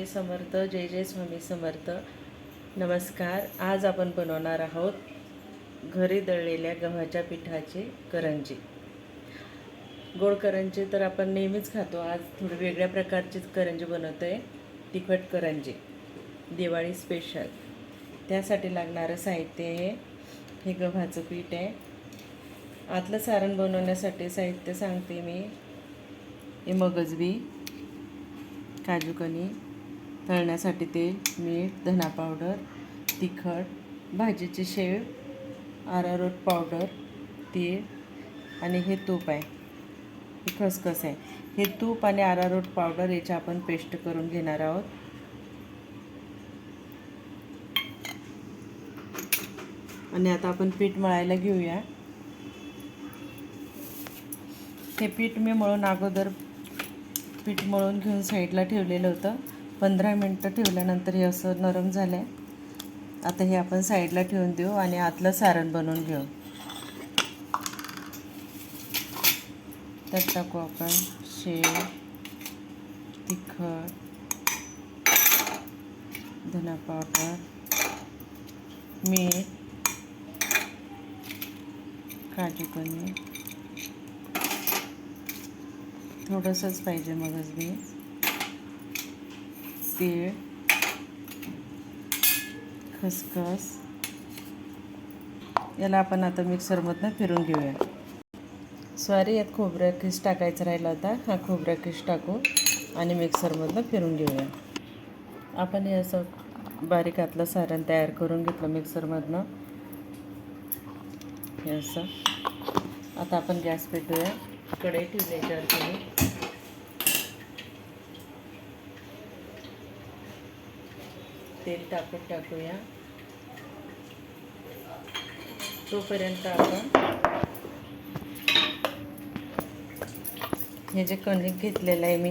स्वामी समर्थ जय जय स्वामी समर्थ. नमस्कार आज आपण बनवणार आहोत घरी दळलेल्या गव्हाच्या पिठाचे करंजी. गोड करंजी तर आपण नेहमीच खातो आज थोडी वेगळ्या प्रकारचीच करंजी बनवतो आहे तिखट करंजी. दिवाळी स्पेशल त्यासाठी लागणारं साहित्य हे हे गव्हाचं पीठ आहे. आतलं सारण बनवण्यासाठी साहित्य सांगते मी. हे मगजबी काजूकनी तळण्यासाठी तेल मीठ धना पावडर तिखट भाजीची शेव आरारोट पावडर तीळ आणि हे तूप आहे. हे खसखस आहे. हे तूप आणि आरारोट पावडर याची आपण पेस्ट करून घेणार आहोत. आणि आता आपण पीठ मळायला घेऊया. हे पीठ मी मळून अगोदर पीठ मळून घेऊन साईडला ठेवलेलं होतं. पंधरा मिनटं ठेवल्यानंतर हे असं नरम झालं आहे आता हे आपण साईडला ठेवून देऊ आणि आतलं सारण बनवून घेऊ. त्यात टाकू आपण शेव तिखट धना पावडर मीठ काजू पनीर थोडंसंच पाहिजे मगच बी तीळ खसखस याला आपण आता मिक्सरमधनं फिरून घेऊया. सॉरी यात खोबऱ्या किस टाकायचा राहिला होता हा खोबऱ्या किस टाकू आणि मिक्सरमधनं फिरून घेऊया. आपण हे असं बारीक आतलं सारण तयार करून घेतलं मिक्सरमधनं. हे असं. आता आपण गॅस पेटूया. कढई ठेवली याच्यावर तुम्ही तेल टाकून टाकूया. तोपर्यंत आपण हे जे कणिक घेतलेलं आहे मी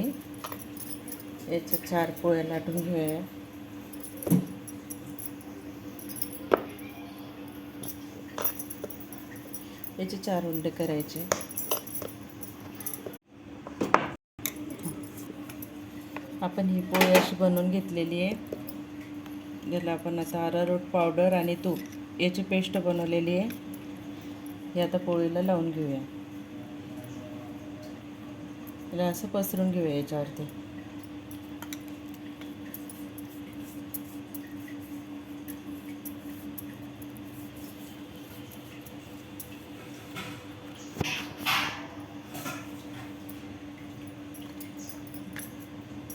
याच्या चार पोळ्या लाटून घेऊया. याचे चार उंडे करायचे. आपण ही पोळी अशी बनवून घेतलेली आहे. याला आपण आता अरारोट पावडर आणि तूप याची पेस्ट बनवलेली आहे. हे आता पोळीला लावून घेऊया. याला असं पसरून घेऊया याच्यावरती.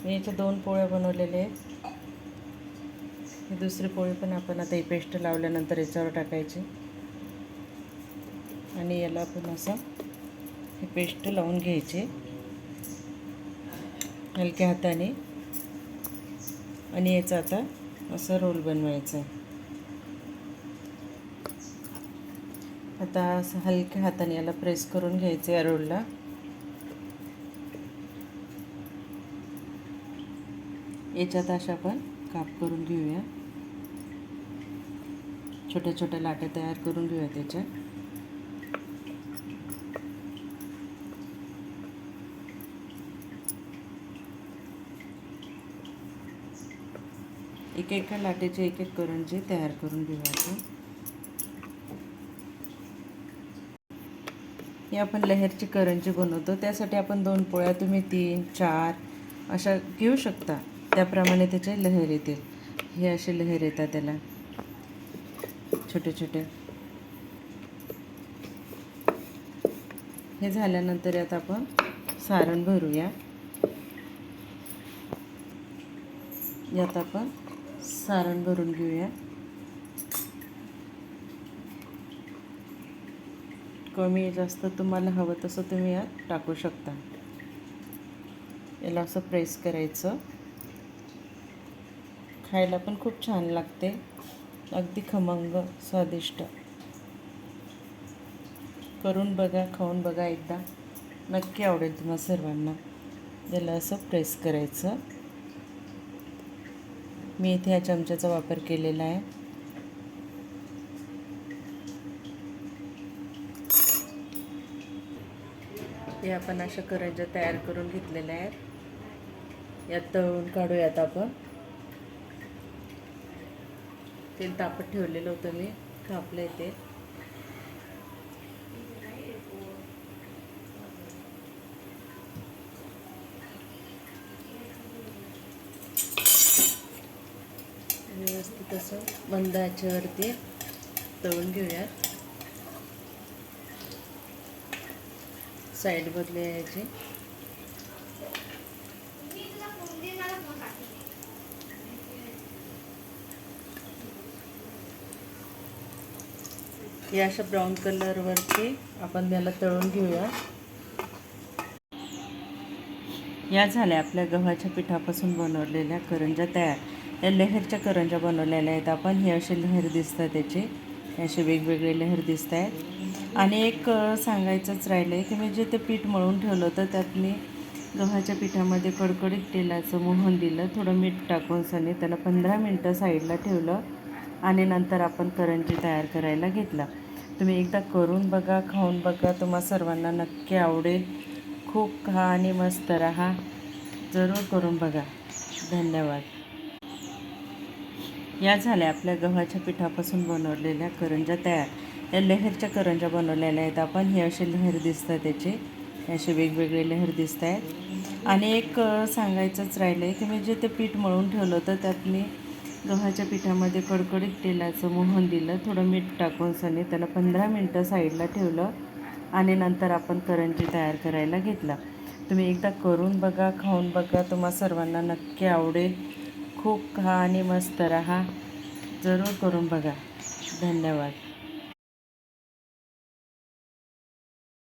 मी याच्या दोन पोळ्या बनवलेल्या आहेत. ही दुसरी पोळी पण आपण आता ही पेस्ट लावल्यानंतर याच्यावर टाकायची. आणि याला आपण असं ही पेस्ट लावून घ्यायची. हलक्या हाताने. आणि याचा आता असं रोल बनवायचा. आहे आता असं हलक्या हाताने याला प्रेस करून घ्यायचं या रोलला. याच्यात अशा आपण काप करून घेऊया. छोट्या छोट्या लाट्या तयार करून घेऊया त्याच्या. एक एका लाटेचे एक एक करंजी तयार करून घेऊया आपण. आपण लहेरची करंजी बनवतो. त्यासाठी आपण दोन पोळ्या तुम्ही तीन चार अशा घेऊ शकता. त्याप्रमाणे त्याचे लहर येतील. हे असे लहर येतात त्याला. छोटे छोटे. हे झाल्यानंतर यात आपण सारण भरूया. यात आपण सारण भरून घेऊया. कमी जास्त तुम्हाला हवं तसं तुम्ही यात टाकू शकता. याला असं प्रेस करायचं. खायला पण खूप छान लागते. अगदी खमंग स्वादिष्ट. करून बघा खाऊन बघा एकदा. नक्की आवडेल तुम्हाला सर्वांना. याला असं प्रेस करायचं. मी इथे ह्या चमच्याचा वापर केलेला आहे. हे आपण अशा करंज्या तयार करून घेतलेल्या आहेत. यात तळून काढूयात आपण. तेल तापत ठेवलेलं होतं मी कापलं ते. व्यवस्थित असं बंद आचेवरती तळून घेऊयात. साईड बदलूया याची. या अशा ब्राऊन कलरवरती आपण त्याला तळून घेऊया. या झाल्या आपल्या गव्हाच्या पिठापासून बनवलेल्या करंजा तयार. या लहरच्या करंजा बनवलेल्या आहेत आपण. हे असे लहर दिसतात त्याचे. असे वेगवेगळे लहर दिसत आहेत. आणि एक सांगायचंच राहिलं आहे की मी जे ते पीठ मळून ठेवलं होतं त्यात मी गव्हाच्या पिठामध्ये कडकडीत तेलाचं मोहन दिलं थोडं मीठ टाकून सनी त्याला पंधरा मिनटं साईडला ठेवलं आणि नंतर आपण करंजी तयार करायला घेतला. तुम्ही एकदा करून बघा खाऊन बघा. तुम्हा सर्वांना नक्की आवडेल. खूप खा आणि मस्त राहा. जरूर करून बघा. धन्यवाद. या झाल्या आपल्या गव्हाच्या पिठापासून बनवलेल्या करंजा तयार. या लहरच्या करंजा बनवलेल्या आहेत आपण. हे असे लहर दिसतात त्याचे. त्याची असे वेगवेगळे लहर दिसत आहेत आणि एक सांगायचंच राहिलं आहे की मी जे ते पीठ मळून ठेवलं होतं त्यात मी गव्हाच्या पिठामध्ये कडकडीत तेलाचं मोहन दिलं थोडं मीठ टाकून सनी त्याला पंधरा मिनटं साईडला ठेवलं आणि नंतर आपण करंजी तयार करायला घेतला. तुम्ही एकदा करून बघा खाऊन बघा. तुम्हा सर्वांना नक्की आवडेल. खूप खा आणि मस्त राहा. जरूर करून बघा. धन्यवाद.